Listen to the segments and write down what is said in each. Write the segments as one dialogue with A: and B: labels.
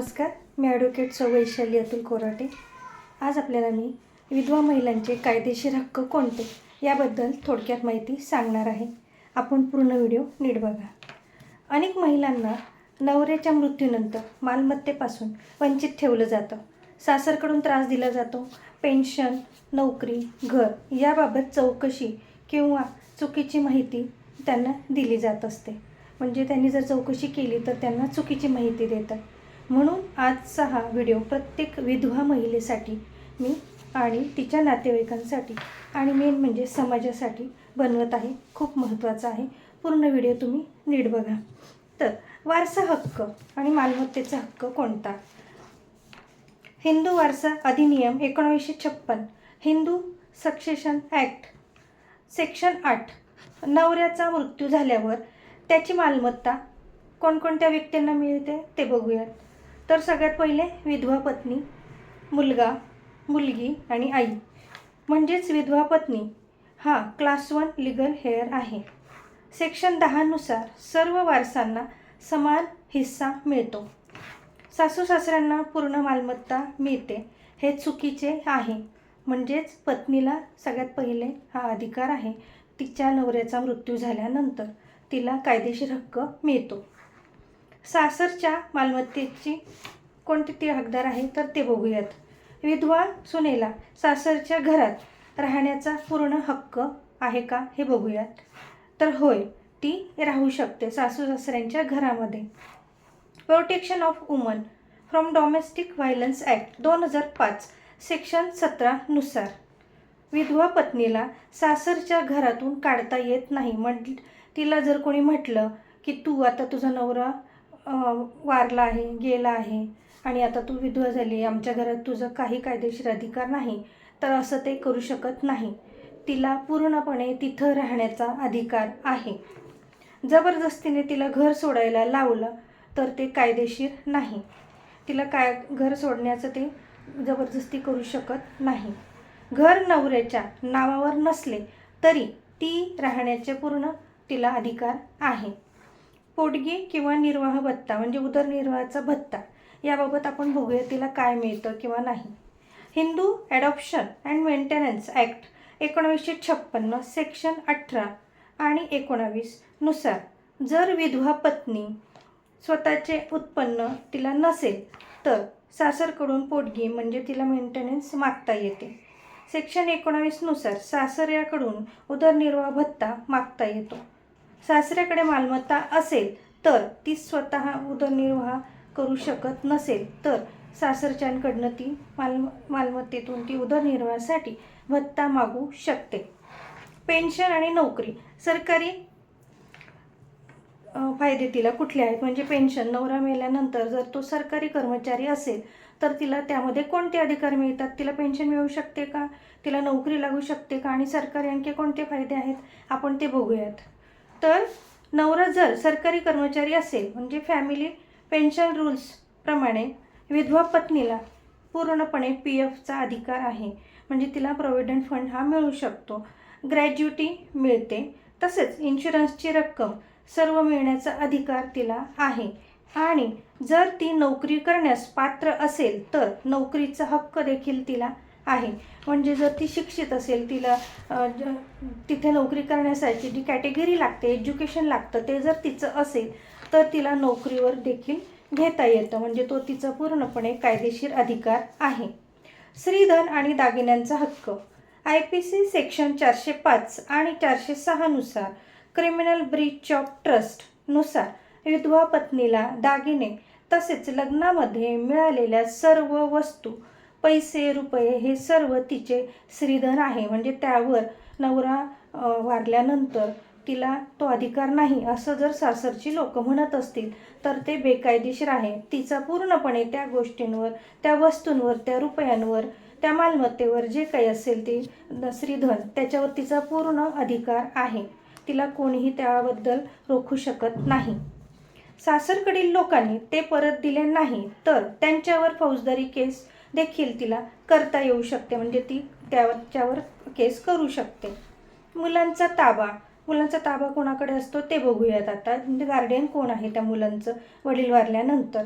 A: नमस्कार मी ॲडव्होकेट सौ वैशाली अतुल कोराटे. आज आपल्याला मी विधवा महिलांचे कायदेशीर हक्क कोणते याबद्दल थोडक्यात माहिती सांगणार आहे. आपण पूर्ण व्हिडिओ नीट बघा. अनेक महिलांना नवऱ्याच्या मृत्यूनंतर मालमत्तेपासून वंचित ठेवलं जातं. सासरकडून त्रास दिला जातो. पेन्शन नोकरी घर याबाबत चौकशी किंवा चुकीची माहिती त्यांना दिली जात असते. म्हणजे त्यांनी जर चौकशी केली तर त्यांना चुकीची माहिती देतात. म्हणून आजचा हा व्हिडिओ प्रत्येक विधवा महिलेसाठी मी आणि तिच्या नातेवाईकांसाठी आणि मेन म्हणजे समाजासाठी बनवत आहे. खूप महत्त्वाचा आहे. पूर्ण व्हिडिओ तुम्ही नीट बघा. तर वारसा हक्क आणि मालमत्तेचा हक्क कोणता? हिंदू वारसा अधिनियम एकोणावीसशे छप्पन हिंदू सक्सेशन ॲक्ट सेक्शन आठ नवऱ्याचा मृत्यू झाल्यावर त्याची मालमत्ता कोणकोणत्या व्यक्तींना मिळते ते बघूयात. तर सगळ्यात पहिले विधवा पत्नी मुलगा मुलगी आणि आई. म्हणजेच विधवा पत्नी हा क्लास वन लिगल हेअर आहे. सेक्शन दहानुसार सर्व वारसांना समान हिस्सा मिळतो. सासू सासऱ्यांना पूर्ण मालमत्ता मिळते हे चुकीचे आहे. म्हणजेच पत्नीला सगळ्यात पहिले हा अधिकार आहे. तिच्या नवऱ्याचा मृत्यू झाल्यानंतर तिला कायदेशीर हक्क मिळतो. सासरच्या मालमत्तेची कोणती ती हकदार आहे तर ते बघूयात. विधवा सुनेला सासरच्या घरात राहण्याचा पूर्ण हक्क आहे का हे बघूयात. तर होय ती राहू शकते सासू सासऱ्यांच्या घरामध्ये. Protection of woman from domestic violence act दोन हजार पाच सेक्शन सतरानुसार विधवा पत्नीला सासरच्या घरातून काढता येत नाही म्हट तिला जर कोणी म्हटलं की तू आता तुझा नवरा वारला आहे गेला आहे. आणि आता तू विधवा झाली आमच्या घरात तुझं काही कायदेशीर अधिकार नाही. तर असं ते करू शकत नाही. तिला पूर्णपणे तिथं राहण्याचा अधिकार आहे. जबरदस्तीने तिला घर सोडायला लावलं तर ते कायदेशीर नाही. तिला काय घर सोडण्याचं ते जबरदस्ती करू शकत नाही. घर नवऱ्याच्या नावावर नसले तरी ती राहण्याचे पूर्ण तिला अधिकार आहे. पोटगी किंवा निर्वाह भत्ता म्हणजे उदरनिर्वाहाचा भत्ता. याबाबत आपण बघूया तिला काय मिळतं किंवा नाही. Hindu adoption and maintenance act एकोणावीसशे छप्पन्न सेक्शन अठरा आणि एकोणावीसनुसार जर विधवा पत्नी स्वतःचे उत्पन्न तिला नसेल तर सासरकडून पोटगी म्हणजे तिला मेंटेनन्स मागता येते. सेक्शन एकोणावीसनुसार सासऱ्याकडून उदरनिर्वाह भत्ता मागता येतो. सासऱ्याकडे मालमत्ता असेल तर ती स्वतः उदरनिर्वाह करू शकत नसेल तर सासरच्यांकडनं ती माल मालमत्तेतून ती उदरनिर्वाहासाठी भत्ता मागू शकते. पेन्शन आणि नोकरी सरकारी फायदे तिला कुठले आहेत? म्हणजे पेन्शन नवरा मेल्यानंतर जर तो सरकारी कर्मचारी असेल तर तिला त्यामध्ये कोणते अधिकार मिळतात? तिला पेन्शन मिळू शकते का? तिला नोकरी लागू शकते का? आणि सरकारी आणखी कोणते फायदे आहेत? आपण ते बघूयात. तर नवरा जर सरकारी कर्मचारी असेल म्हणजे फॅमिली पेन्शन रूल्सप्रमाणे विधवा पत्नीला पूर्णपणे पी एफचा अधिकार आहे म्हणजे तिला प्रॉव्हिडंट फंड हा मिळू शकतो. ग्रॅज्युटी मिळते. तसेच इन्शुरन्सची रक्कम सर्व मिळण्याचा अधिकार तिला आहे. आणि जर ती नोकरी करण्यास पात्र असेल तर नोकरीचा हक्क देखील तिला आहे. म्हणजे जर ती शिक्षित असेल तिला तिथे नोकरी करण्यासाठी जी कॅटेगरी लागते एज्युकेशन लागतं ते जर तिचं असेल तर तिला नोकरीवर देखील घेता येतं. म्हणजे तो तिचा पूर्णपणे कायदेशीर अधिकार आहे. श्रीधन आणि दागिन्यांचा हक्क. आय पी सी सेक्शन चारशे पाच आणि चारशे सहानुसार क्रिमिनल ब्रीच ऑफ ट्रस्टनुसार विधवा पत्नीला दागिने तसेच लग्नामध्ये मिळालेल्या सर्व वस्तू पैसे रुपये हे सर्व तिचे श्रीधन आहे. म्हणजे त्यावर नवरा वारल्यानंतर तिला तो अधिकार नाही असं जर सासरची लोक म्हणत असतील तर ते बेकायदेशीर आहे. तिचा पूर्णपणे त्या गोष्टींवर त्या वस्तूंवर त्या रुपयांवर त्या मालमत्तेवर जे काही असेल ते श्रीधन त्याच्यावर तिचा पूर्ण अधिकार आहे. तिला कोणीही त्याबद्दल रोखू शकत नाही. सासरकडील लोकांनी ते परत दिले नाही तर त्यांच्यावर फौजदारी केस देखील तिला करता येऊ शकते. म्हणजे ती त्याच्यावर केस करू शकते. मुलांचा ताबा मुलांचा ताबा कोणाकडे असतो ते बघूयात आता. म्हणजे गार्डियन कोण आहे त्या मुलांचं वडील वारल्यानंतर?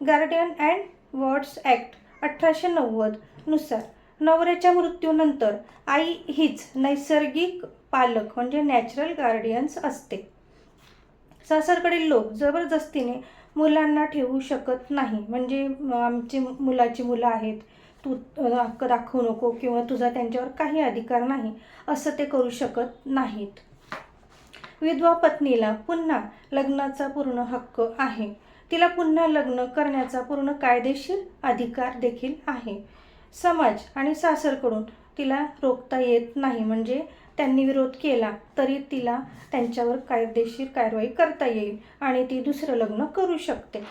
A: गार्डियन अँड वॉर्ड्स ॲक्ट अठराशे नव्वदनुसार नवऱ्याच्या मृत्यूनंतर आई हीच नैसर्गिक पालक म्हणजे नॅचरल गार्डियन्स असते. सासरकडील लोक जबरदस्तीने मुलांना ठेवू शकत नाही. म्हणजे आमची मुलाची मुलं आहेत तू हक्क दाखवू नको किंवा तुझा त्यांच्यावर काही अधिकार नाही असं ते करू शकत नाहीत. विधवा पत्नीला पुन्हा लग्नाचा पूर्ण हक्क आहे. तिला पुन्हा लग्न करण्याचा पूर्ण कायदेशीर अधिकार देखील आहे. समाज आणि सासरकडून तिला रोखता येत नाही. म्हणजे त्यांनी विरोध केला तरी तिला त्यांच्यावर कायदेशीर कारवाई करता येईल आणि ती दुसरं लग्न करू शकते.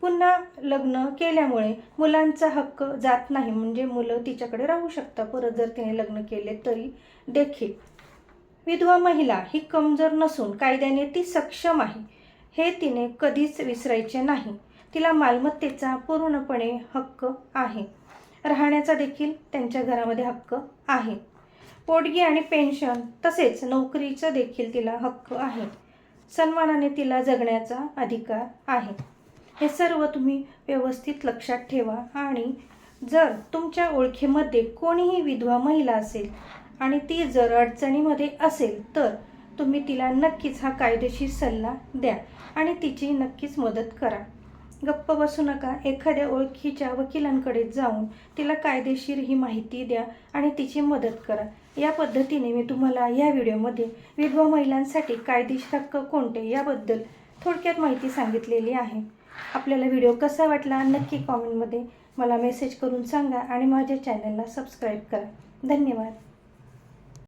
A: पुन्हा लग्न केल्यामुळे मुलांचा हक्क जात नाही. म्हणजे मुलं तिच्याकडे राहू शकतात. परत जर तिने लग्न केले तरी देखील. विधवा महिला ही कमजोर नसून कायद्याने ती सक्षम आहे. हे तिने कधीच विसरायचे नाही. तिला मालमत्तेचा पूर्णपणे हक्क आहे. राहण्याचा देखील त्यांच्या घरामध्ये हक्क आहे. पोटगी आणि पेन्शन तसेच नोकरीचा देखील तिला हक्क आहे. सन्मानाने तिला जगण्याचा अधिकार आहे. हे सर्व तुम्ही व्यवस्थित लक्षात ठेवा आणि जर तुमच्या ओळखीमध्ये कोणीही विधवा महिला असेल आणि ती जर अडचणीमध्ये असेल तर तुम्ही तिला नक्कीच हा कायदेशीर सल्ला द्या आणि तिची नक्कीच मदत करा. गप्प बसू नका. एखाद्या ओळखीच्या वकिलांकडे जाऊन तिला कायदेशीर ही माहिती द्या आणि तिची मदत करा. या पद्धतीने मी तुम्हाला या व्हिडिओमध्ये विधवा महिलांसाठी कायदेशीर हक्क कोणते याबद्दल थोडक्यात माहिती सांगितलेली आहे. आपल्याला व्हिडिओ कसा वाटला नक्की कॉमेंटमध्ये मला मेसेज करून सांगा आणि माझ्या चॅनलला सबस्क्राईब करा. धन्यवाद.